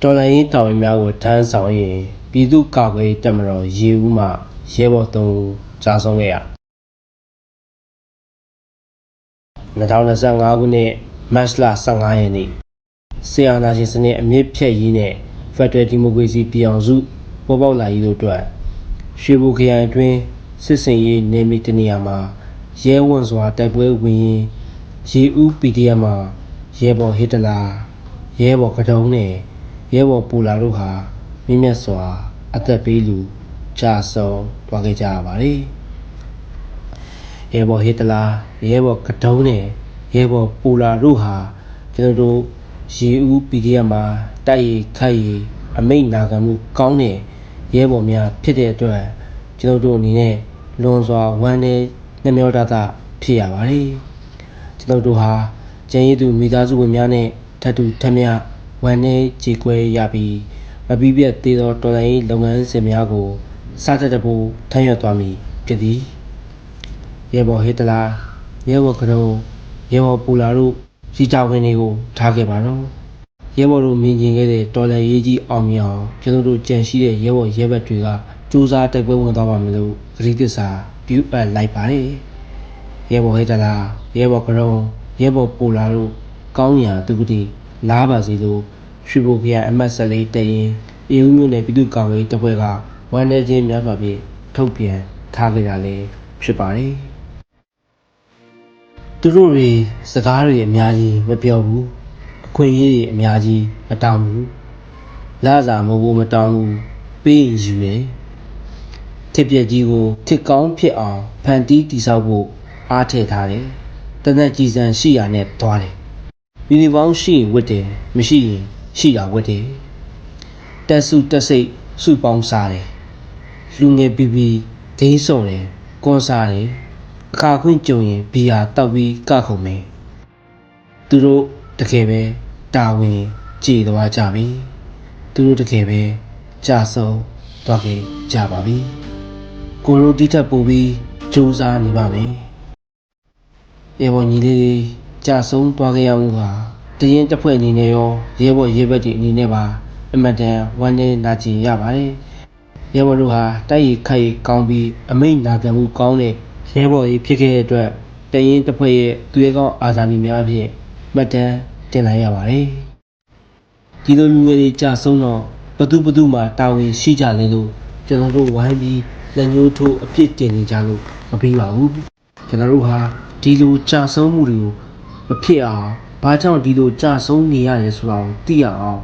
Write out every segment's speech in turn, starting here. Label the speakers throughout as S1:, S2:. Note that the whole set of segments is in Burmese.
S1: တော်လှန်ရေးတာဝန်များကိုထမ်းဆောင်ရင်ပြည်သူ့ကာကွယ်ရေးတပ်မတော်ရေဦးမှရဲဘော်သုံးဦးကြာဆုံးခဲ့ရ2025ခုနှစ်မတ်လ15ရက်နေ့ဆီယနာရှင်စနစ်အမြင့်ဖြတ်ရေးနဲ့ဖက်ဒရယ်ဒီမိုကရေစီပြည်အောင်စုပေါ်ပေါက်လာရေးတို့အတွက်ရွှေဘိုခရိုင်အတွင်းစစ်စင်ရေးနေမီတနေရာမှာရဲဝံ့စွာတိုက်ပွဲဝင်ရင်ရေဦး PDF မှာရဲဘော်ဟစ်တလာရဲဘော်ကတုံးနဲ့ ရဲဘော်ပူလာတို့ဟာမြင့်မြတ်စွာ အသက်ပေးလူကြာဆုံးသွားခဲ့ကြရပါတယ်ရဲဘော်ဟစ်တလာရဲဘော်ကတုံးနဲ့ရဲဘော်ပူလာတို့ဟာကျွန်တော်တို့ရေဦး PDF မှာတိုက်ရိုက်ခိုက်ရိုက်အမိတ်နာခံမှုကောင်းတဲ့ရဲဘော်များဖြစ်တဲ့အတွက်ကျွန်တော်တို့အနေနဲ့လွန်စွာဝမ်းနည်းနှမျောတသဖြစ်ရပါတယ်ကျွန်တော်တို့ဟာကျန်ရည်သူမိသားစုဝင်များနဲ့ထပ်တူထပ်မြ ဝမ်းနည်းကြေကွဲရပြီး မပြီးပြတ်သေးသောတော်လှန်ရေးလုပ်ငန်းစဉ်များကို စတင်တဖို့ထမ်းရွက်သွားမည်ဖြစ်သည်ရဲဘော်ဟေတလာရဲဘော်ကရုံရဲဘော်ပူလာတို့စီတာဝင်တွေကိုထားခဲ့ပါတော့ရဲဘော်တို့မြင်ကျင်ခဲ့တဲ့တော်လန်ရေးကြီးအောင်မြင်အောင်ကျွန်တော်တို့ကြံရှိတဲ့ရဲဘော်ရဲဘက်တွေကစူးစမ်းတိုက်ပွဲဝင်သွားပါမယ်လို့ဂရိသစ္စာပြုအပ်လိုက်ပါတယ်ရဲဘော်ဟဲ့တလားရဲဘော်ကရုံရဲဘော်ပူလာတို့ကောင်းရာသူကတိလားပါစီလို့ ရွှေဘိုခရိုင်အမတ်ဆက်လေးတရင်အေဦးမြို့နယ်ပြည်သူ့ကောင်ရေးတပ်ဖွဲ့ကဝန်ထဲချင်းများစွာဖြင့်ထုတ်ပြန်ထားကြတာလည်းဖြစ်ပါတယ်သူတို့တွေစကားတွေအများကြီးမပြောဘူးအခွင့်အရေးတွေအများကြီးမတောင်းဘူးလာစာမဟုတ်ဘူးမတောင်းဘူးပေးရင်ယူတယ်ထစ်ပြက်ကြီးကိုထစ်ကောင်းဖြစ်အောင်ဖန်တီးတိဆောက်ဖို့အားထည့်ထားတယ်တနက်ကြီးစံရှိရနဲ့သွားတယ်ယူနီဖောင်းရှိရင်ဝတ်တယ်မရှိရင် ရှိတာဝတ်တယ်တက်စုတက်စိတ်စုပေါင်းစားတယ်လူငယ်ပီပီဒိန်းစုံတယ်ကွန်စားတယ်အခါခွင့်ကြုံရင်ဘီယာတောက်ပြီးကခုံမယ်သူတို့တကယ်ပဲတာဝန်ကြည်သွားကြပြီသူတို့တကယ်ပဲကြာဆုံးသွားခဲ့ကြပါပြီကိုရိုဒီထက်ပိုပြီးစူးစမ်းနေပါမယ်ရေပေါ်ညီလေးတွေကြာဆုံးသွားခဲ့ရမှုဟာ တရင်တစ်ဖွဲ့အနေနဲ့ရောရဲဘော်ရဲဘက်တွေအနေနဲ့ပါအမတ်တန်ဝမ်းနေနာကျင်ရပါတယ်ရဲဘော်တို့ဟာတိုက်ရိုက်ခိုက်ရိုက်ကောင်းပြီးအမိတ်နာခံမှုကောင်းတဲ့ရဲဘော်ကြီးဖြစ်ခဲ့တဲ့အတွက်တရင်တစ်ဖွဲ့ရဲ့သူရဲကောင်းအာဇာနည်များအဖြစ်မှတ်တမ်းတင်လိုက်ရပါတယ်ဒီလိုလူငယ်တွေကြာဆုံးတော့ဘသူဘသူမှတာဝန်ရှိကြတယ်လို့ကျွန်တော်တို့ဝိုင်းပြီးလက်ညှိုးထိုးအပြစ်တင်နေကြလို့မပြီးပါဘူးကျွန်တော်တို့ဟာဒီလိုကြာဆုံးမှုတွေကိုမဖြစ်အောင် ဘာကြောင့်ဒီလိုကြာဆုံးနေရတယ်ဆိုတာကိုသိရအောင်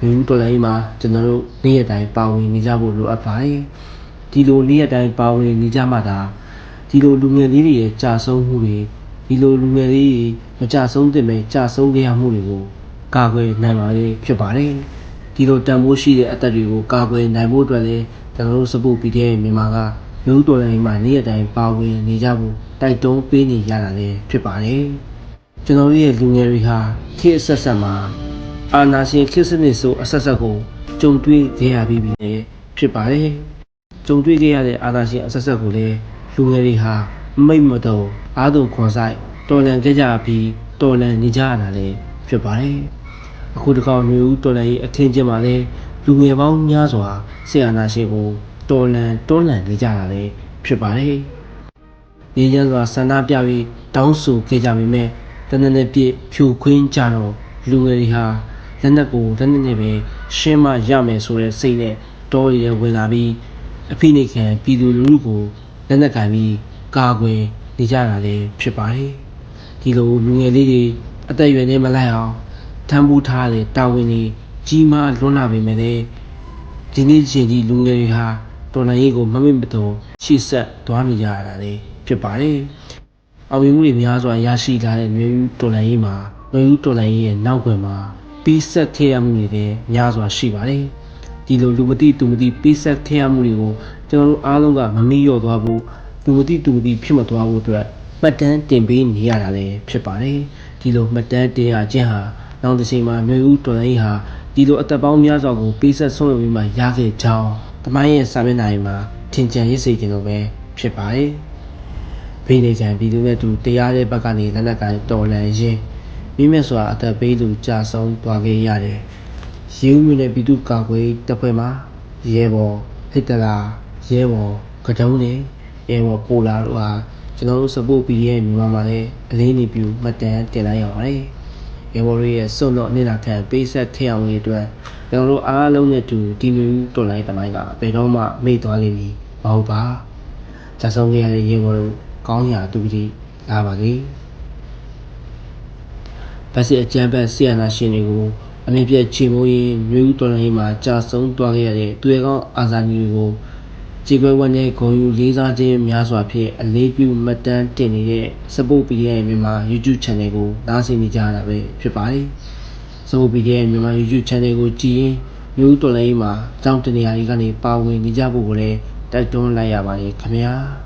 S1: မြို့တော်လိုင်းမှာကျွန်တော်တို့နေ့ရက်တိုင်းပါဝင်နေကြဖို့လိုအပ်ပါတယ်ဒီလိုနေ့ရက်တိုင်းပါဝင်နေကြမှသာဒီလိုလူငယ်လေးတွေရဲ့ကြာဆုံးမှုတွေဒီလိုလူငယ်လေးတွေမကြာဆုံးတဲ့မဲ့ကြာဆုံးကြရမှုတွေကိုကာကွယ်နိုင်ပါလေဖြစ်ပါတယ်ဒီလိုတန်ဖိုးရှိတဲ့အသက်တွေကိုကာကွယ်နိုင်ဖို့အတွက်လည်းကျွန်တော်တို့စပုတ်ပြီးတဲ့မြန်မာကမြို့တော်လိုင်းမှာနေ့ရက်တိုင်းပါဝင်နေကြဖို့တိုက်တွန်းပေးနေရတာလည်းဖြစ်ပါတယ် ကျွန်တော်တို့ရဲ့လူငယ်တွေဟာခေတ်အဆက်ဆက်မှာအာနာရှင်ခေတ်စနစ်ဆိုအဆက်ဆက်ကိုကြုံတွေ့ခဲ့ရပြီးပြီလေဖြစ်ပါတယ်။ကြုံတွေ့ခဲ့ရတဲ့အာနာရှင်အဆက်ဆက်ကိုလည်းလူငယ်တွေဟာမိတ်မတော်အားသွန်ခွန်ဆိုင်တော်လန်ခဲ့ကြပြီးတော်လန်နေကြရတာလည်းဖြစ်ပါတယ်။အခုတကောက်မျိုးဦးတော်လန်ရေးအခင်းကျင်းမှာလည်းလူငယ်ပေါင်းများစွာဆီအာနာရှင်ကိုတော်လန်တွန်းလှန်နေကြတာလည်းဖြစ်ပါတယ်။ရင်းရစွာဆန္ဒပြပြီးတောင်းဆိုခဲ့ကြပေမဲ့ တနက်နေ့ပြည့်ဖြူခွင်းကြတော့လူငယ်တွေဟာလက်နက်ကိုလက်နက်နဲ့ပဲရှင်းမရမယ်ဆိုတဲ့စိတ်နဲ့တောရည်ဝင်လာပြီးအဖိနှိတ်ခံပြည်သူလူထုကိုလက်နက်ကင်ပြီးကာကွယ်နေကြတာလည်းဖြစ်ပါတယ်။ဒီလိုလူငယ်လေးတွေအသက်အရွယ်နဲ့မလိုက်အောင်ထမ်းဖို့ထားတဲ့တာဝန်တွေကြီးမားလွန်းလာပေမဲ့လည်းဒီနေ့ချိန်ကြီးလူငယ်တွေဟာတော်လှန်ရေးကိုမမေ့မတော်ရှေ့ဆက်သွားနေကြရတာလည်းဖြစ်ပါတယ်။ အောင်မြင်မှုတွေများစွာရရှိလာတဲ့မျိုးဦးတော်လှန်ရေးမှာမျိုးဦးတော်လှန်ရေးရဲ့နောက်ွယ်မှာပေးဆက်ခဲ့ရမှုတွေလည်းများစွာရှိပါတယ်။ဒီလိုလူမသိသူမသိပေးဆက်ခဲ့ရမှုတွေကိုကျွန်တော်တို့အားလုံးကမမေ့လျော့သွားဖို့လူမသိသူမသိဖြစ်မသွားဖို့အတွက်မှတ်တမ်းတင်ပေးနေရတာလည်းဖြစ်ပါတယ်။ဒီလိုမှတ်တမ်းတင်ရခြင်းဟာနောက်တစ်ချိန်မှာမျိုးဦးတော်လှန်ရေးဟာဒီလိုအသက်ပေါင်းများစွာကိုပေးဆက်ဆုံးရပြီးမှရခဲ့ကြောင်းတမိုင်းရဲ့စာမျက်နှာတွေမှာထင်ကြံရစ်စေခြင်းလိုပဲဖြစ်ပါတယ်။ ဖိနေကံပြည်သူနဲ့တူတရားတဲ့ဘက်ကနေလက်နက်ကိုင်တော်လှန်ရင်းမိမဲ့စွာအသက်ပေးသူကြာဆုံးသွားခဲ့ရတယ်ရေဦးမြို့နယ်ပြည်သူ့ကာကွယ်ရေးတပ်ဖွဲ့မှရဲဘော်ဟစ်တလာရဲဘော်ကတုံးနဲ့ရဲဘော်ပိုလာတို့ဟာကျွန်တော်တို့ support PDF မြန်မာမှာလည်းအလေးနေပြုမှတ်တမ်းတင်လိုက်ရပါတယ်။ရဲဘော်တွေရဲ့စွန့်တော့နေလာခံပေးဆက်ထည့်အောင်ရေးအတွက်ကျွန်တော်တို့အားလုံးနဲ့တူဒီမျိုးတော်လိုင်းတမိုင်းကဘယ်တော့မှမေ့သွားလိမ့်မည်မဟုတ်ပါ။ဇာဆုံးခဲ့ရတဲ့ရဲဘော်တို့ ကောင်းရာသူတိလာပါလေ။ဗတ်စစ်အကြမ်းဖက်ဆီယနာရှင်တွေကိုအမြင့်ပြည့်ချေမိုးရင်မျိုးဦးတော်လိုင်းမှာကြာဆုံးသွားခဲ့ရတဲ့သူရဲကောင်းအာဇာနည်တွေကိုခြေခွဲဝက်နဲ့ဂုံယူလေးစားခြင်းများစွာဖြင့်အလေးပြုမှတ်တမ်းတင်နေတဲ့ Support PDF မြန်မာ YouTube Channel ကိုနားဆင်နေကြရတာပဲဖြစ်ပါတယ်။ Support PDF မြန်မာ YouTube Channel ကိုကြည့်ရင်မျိုးဦးတော်လိုင်းမှာအကြောင်းတနေရာကြီးကနေပါဝင်နေကြဖို့ကိုလည်းတိုက်တွန်းလိုက်ရပါတယ်ခင်ဗျာ။